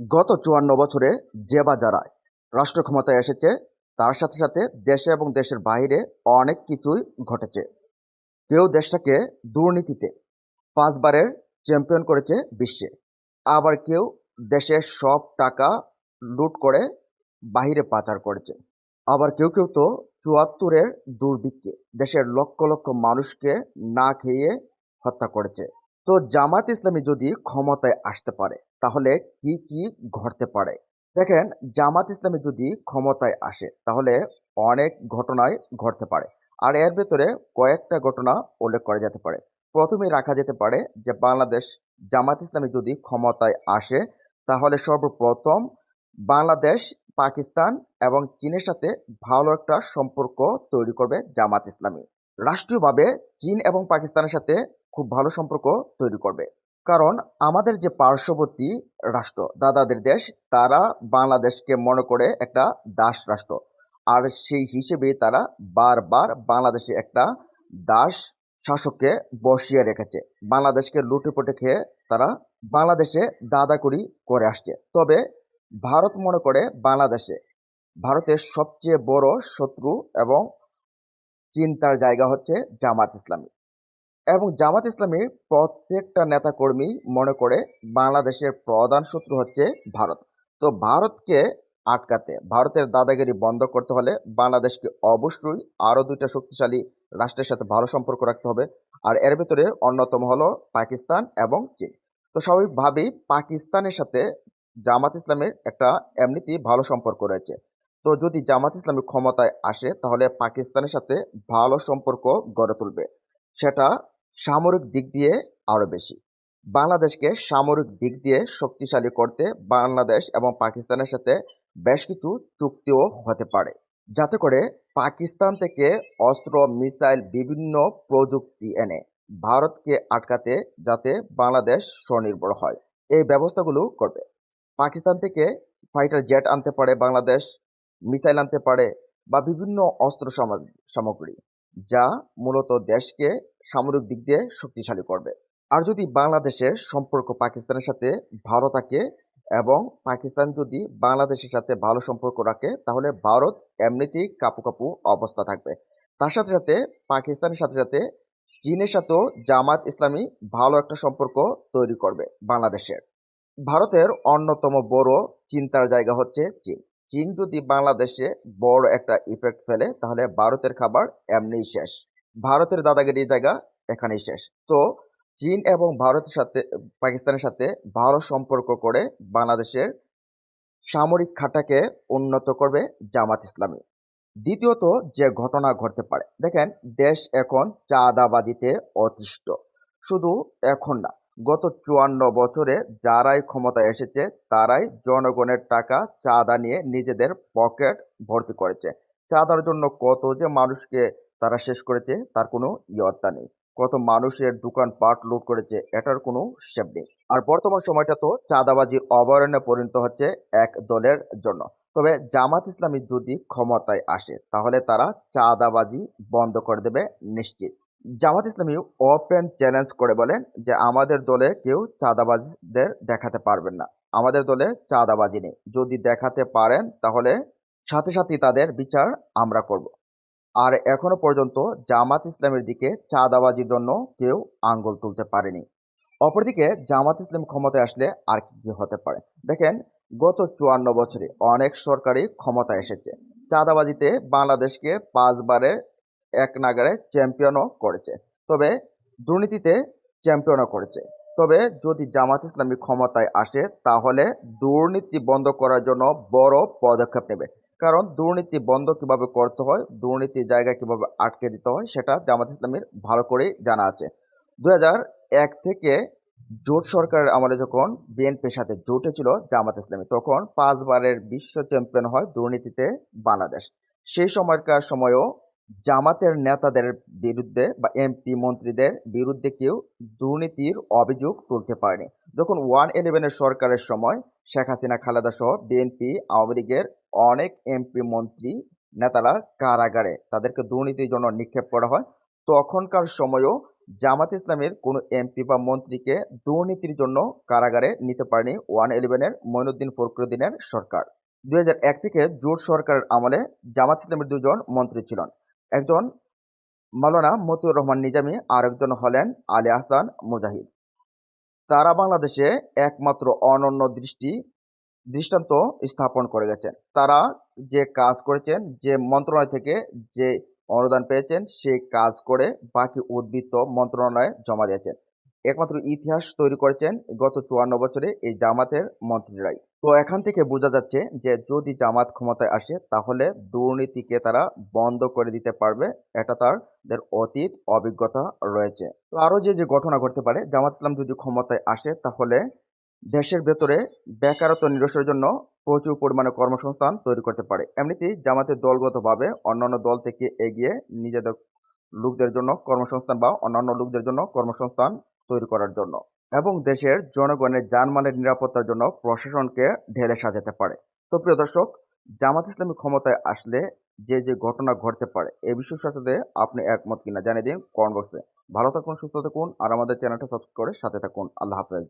গত চুয়ান্ন বছরে যে বা যারা রাষ্ট্র ক্ষমতায় এসেছে, তার সাথে সাথে দেশে এবং দেশের বাইরে অনেক কিছুই ঘটেছে। কেউ দেশটাকে দুর্নীতিতে পাঁচবারের চ্যাম্পিয়ন করেছে বিশ্বে। আবার কেউ দেশের সব টাকা লুট করে বাহিরে পাচার করেছে। আবার কেউ কেউ তো চুয়াত্তরের দুর্ভিক্ষে দেশের লক্ষ লক্ষ মানুষকে না খেয়ে হত্যা করেছে। তো জামাত ইসলামী যদি ক্ষমতায় আসতে পারে, তাহলে কি কি ঘটতে পারে? দেখেন, জামাত ইসলামী যদি ক্ষমতায় আসে, তাহলে অনেক ঘটনায় ঘটতে পারে। আর এর ভেতরে কয়েকটা ঘটনা উল্লেখ করা যেতে পারে। প্রথমে রাখা যেতে পারে যে, বাংলাদেশ জামাত ইসলামী যদি ক্ষমতায় আসে, তাহলে সর্বপ্রথম বাংলাদেশ, পাকিস্তান এবং চীনের সাথে ভালো একটা সম্পর্ক তৈরি করবে জামাত ইসলামী। রাষ্ট্রীয়ভাবে চীন এবং পাকিস্তানের সাথে খুব ভালো সম্পর্ক তৈরি করবে। কারণ আমাদের যে পার্শ্ববর্তী রাষ্ট্র, দাদাদের দেশ, তারা বাংলাদেশকে মনে করে একটা দাস রাষ্ট্র। আর সেই হিসেবে তারা বারবার বাংলাদেশে একটা দাস শাসককে বসিয়ে রেখেছে। বাংলাদেশকে লুটে পুটে খেয়ে তারা বাংলাদেশে দাদাকড়ি করে আসছে। তবে ভারত মনে করে বাংলাদেশে ভারতের সবচেয়ে বড় শত্রু এবং চিন্তার জায়গা হচ্ছে জামাত ইসলামী। এবং জামাত ইসলামীর প্রত্যেকটা নেতাকর্মী মনে করে বাংলাদেশের প্রধান শত্রু হচ্ছে ভারত। তো ভারতকে আটকাতে, ভারতের দাদাগিরি বন্ধ করতে হলে বাংলাদেশকে অবশ্যই আরও দুইটা শক্তিশালী রাষ্ট্রের সাথে ভালো সম্পর্ক রাখতে হবে। আর এর ভিতরে অন্যতম হলো পাকিস্তান এবং চীন। তো স্বাভাবিকভাবেই পাকিস্তানের সাথে জামাত ইসলামের একটা এমনিতেই ভালো সম্পর্ক রয়েছে। তো যদি জামাত ইসলামী ক্ষমতায় আসে, তাহলে পাকিস্তানের সাথে ভালো সম্পর্ক গড়ে তুলবে। সেটা সামরিক দিক দিয়ে আরও বেশি। বাংলাদেশকে সামরিক দিক দিয়ে শক্তিশালী করতে বাংলাদেশ এবং পাকিস্তানের সাথে বেশ কিছু চুক্তিও হতে পারে। যাতে করে পাকিস্তান থেকে অস্ত্র, মিসাইল, বিভিন্ন প্রযুক্তি এনে ভারতকে আটকাতে যাতে বাংলাদেশ স্বনির্ভর হয়। এই ব্যবস্থাগুলো করবে। পাকিস্তান থেকে ফাইটার জেট আনতে পারে বাংলাদেশ, মিসাইল আনতে পারে বা বিভিন্ন অস্ত্র সামা- সামগ্রী, যা মূলত দেশকে সামরিক দিক দিয়ে শক্তিশালী করবে। আর যদি বাংলাদেশের সম্পর্ক পাকিস্তানের সাথে ভালো থাকে এবং পাকিস্তান যদি বাংলাদেশের সাথে ভালো সম্পর্ক রাখে, তাহলে ভারত এমনিতেই কাপু কাপু অবস্থা থাকবে। তার সাথে সাথে পাকিস্তানের সাথে সাথে চীনের সাথেও জামাত ইসলামী ভালো একটা সম্পর্ক তৈরি করবে বাংলাদেশের। ভারতের অন্যতম বড় চিন্তার জায়গা হচ্ছে চীন। চীন যদি বাংলাদেশে বড় একটা ইফেক্ট ফেলে, তাহলে ভারতের খাবার এমনিই শেষ। ভারতের দাদাগিরির জায়গা এখানেই শেষ। তো চীন এবং ভারতের সাথে, পাকিস্তানের সাথে ভালো সম্পর্ক করে বাংলাদেশের সামরিক খাটাকে উন্নত করবে জামাত ইসলামী। দ্বিতীয়ত, যে ঘটনা ঘটতে পারে। দেখেন, দেশ এখন চাঁদাবাজিতে অতিষ্ঠ। শুধু এখন না, গত চুয়ান্ন বছরে যারাই ক্ষমতায় এসেছে, তারাই জনগণের টাকা চাঁদা নিয়ে নিজেদের পকেট ভর্তি করেছে। চাঁদার জন্য কত যে মানুষকে তারা শেষ করেছে, তার কোনো ইয়ত্তা নেই। কত মানুষের দোকান পাট লুট করেছে, এটার কোনো হিসেব নেই। আর বর্তমান সময়টা তো চাঁদাবাজির অভয়ারণ্যে পরিণত হচ্ছে এক দলের জন্য। তবে জামাত ইসলামী যদি ক্ষমতায় আসে, তাহলে তারা চাঁদাবাজি বন্ধ করে দেবে নিশ্চিত। জামাত ইসলামী ওপেন চ্যালেঞ্জ করে বলেন যে, আমাদের দলে কেউ চাঁদাবাজদের দেখাতে পারবেন না। আমাদের দলে চাঁদাবাজি নেই। যদি দেখাতে পারেন, তাহলে সাথে সাথে তাদের বিচার আমরা করব। আর এখনও পর্যন্ত জামাত ইসলামের দিকে চাঁদাবাজির জন্য কেউ আঙ্গুল তুলতে পারেনি। অপরদিকে জামাত ইসলাম ক্ষমতায় আসলে আর কি কি হতে পারে? দেখেন, গত চুয়ান্ন বছরে অনেক সরকারি ক্ষমতা এসেছে। চাঁদাবাজিতে বাংলাদেশকে পাঁচবারের এক নাগারে চ্যাম্পিয়নও করেছে। তবে দুর্নীতিতে চ্যাম্পিয়নও করেছে। তবে যদি জামাত ইসলামী ক্ষমতায় আসে, তাহলে দুর্নীতি বন্ধ করার জন্য বড় পদক্ষেপ নেবে। কারণ দুর্নীতি বন্ধ কীভাবে করতে হয়, দুর্নীতির জায়গায় কীভাবে আটকে দিতে হয়, সেটা জামাত ইসলামের ভালো করেই জানা আছে। দু এক থেকে জোট সরকারের আমলে যখন বিএনপির সাথে জোটে ছিল জামাত ইসলামী, তখন পাঁচবারের বিশ্ব চ্যাম্পিয়ন হয় দুর্নীতিতে বাংলাদেশ। সেই সময়কার সময়ও জামাতের নেতাদের বিরুদ্ধে বা এমপি মন্ত্রীদের বিরুদ্ধে কেউ দুর্নীতির অভিযোগ তুলতে পারেনি। যখন ওয়ান ইলেভেনের সরকারের সময় শেখ হাসিনা, খালেদা সহ বিএনপি, আওয়ামী লীগের অনেক এমপি মন্ত্রী নেতারা কারাগারে তাদেরকে দুর্নীতির জন্য নিক্ষেপ করা হয়। তখনকার সময়ও জামাত ইসলামের কোনো এমপি বা মন্ত্রীকে দুর্নীতির জন্য কারাগারে নিতে পারেনি ওয়ান ইলেভেনের মঈনুদ্দিন ফখরুদ্দিনের সরকার। দুই হাজার এক থেকে জোট সরকারের আমলে জামাত ইসলামের দুজন মন্ত্রী ছিলেন। একজন মাওলানা মতিউর রহমান নিজামী আর একজন হলেন আলী আহসান মুজাহিদ। তারা বাংলাদেশে একমাত্র অনন্য দৃষ্টি দৃষ্টান্ত স্থাপন করে গেছেন। তারা যে কাজ করেছেন, যে মন্ত্রণালয় থেকে যে অনুদান পেয়েছেন সেই কাজ করে বাকি উদ্বৃত্ত মন্ত্রণালয়ে জমা দিয়েছেন। একমাত্র ইতিহাস তৈরি করেছেন গত চুয়ান্ন বছরে এই জামাতের মন্ত্রীরাই। তো এখান থেকে বোঝা যাচ্ছে যে যদি জামাত ক্ষমতায় আসে, তাহলে দুর্নীতিকে তারা বন্ধ করে দিতে পারবে। এটা তাদের অতীত অভিজ্ঞতা রয়েছে। তো আরও যে যে ঘটনা ঘটতে পারে, জামাত ইসলাম যদি ক্ষমতায় আসে, তাহলে দেশের ভেতরে বেকারত্ব নিরসনের জন্য প্রচুর পরিমাণে কর্মসংস্থান তৈরি করতে পারে। এমনিতেই জামাতের দলগতভাবে অন্যান্য দল থেকে এগিয়ে নিজেদের লোকদের জন্য কর্মসংস্থান বা অন্যান্য লোকদের জন্য কর্মসংস্থান তৈরি করার জন্য এবং দেশের জনগণের জানমালের নিরাপত্তার জন্য প্রশাসনকে ঢেলে সাজাতে পারে। তো প্রিয় দর্শক, জামাত ইসলামী ক্ষমতায় আসলে যে যে ঘটনা ঘটতে পারে এই বিষয়ের সাথে আপনি একমত কিনা জানিয়ে দিন কমেন্ট বক্সে। ভালো থাকুন, সুস্থ থাকুন, আর আমাদের চ্যানেলটা সাবস্ক্রাইব করে সাথে থাকুন। আল্লাহ হাফেজ।